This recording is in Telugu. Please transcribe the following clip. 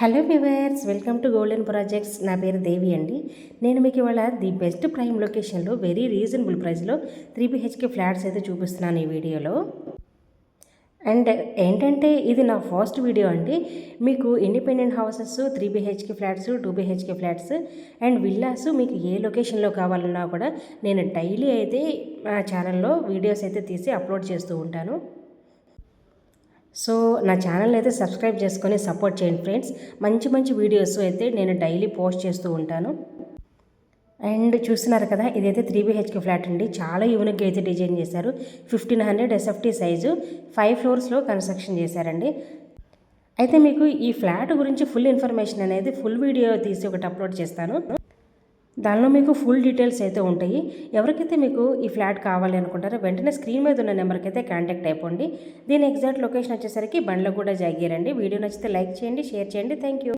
Hello viewers welcome to golden projects నా పేరు దేవి అండి. నేను మీకు ఇవాళ ది బెస్ట్ ప్రైమ్ లొకేషన్లో వెరీ రీజనబుల్ ప్రైస్లో త్రీ బిహెచ్కే ఫ్లాట్స్ అయితే చూపిస్తున్నాను ఈ వీడియోలో. అండ్ ఏంటంటే ఇది నా ఫస్ట్ వీడియో అండి. మీకు independent houses three BHK flats two BHK flats and villas మీకు ఏ లొకేషన్లో కావాలన్నా కూడా నేను డైలీ అయితే ఛానల్లో వీడియోస్ అయితే తీసి అప్లోడ్ చేస్తూ ఉంటాను. సో నా ఛానల్ అయితే సబ్స్క్రైబ్ చేసుకొని సపోర్ట్ చేయండి ఫ్రెండ్స్. మంచి మంచి వీడియోస్ అయితే నేను డైలీ పోస్ట్ చేస్తూ ఉంటాను. అండ్ చూస్తున్నారు కదా ఇదైతే త్రీ బీహెచ్కే ఫ్లాట్ అండి. చాలా యూనిక్గా అయితే డిజైన్ చేశారు. Fifteen hundred SFT size five ఫ్లోర్స్లో construction చేశారండి. అయితే మీకు ఈ ఫ్లాట్ గురించి ఫుల్ ఇన్ఫర్మేషన్ అనేది ఫుల్ వీడియో తీసి ఒకటి అప్లోడ్ చేస్తాను. దానిలో మీకు ఫుల్ డీటెయిల్స్ అయితే ఉంటాయి. ఎవరికైతే మీకు ఈ ఫ్లాట్ కావాలి అనుకుంటారో వెంటనే స్క్రీన్ మీద ఉన్న నెంబర్కి అయితే కాంటాక్ట్ అయిపోండి. దీని ఎగ్జాక్ట్ లొకేషన్ వచ్చేసరికి బండ్లో కూడా జాగిరండి. వీడియో నచ్చితే లైక్ చేయండి షేర్ చేయండి. Thank you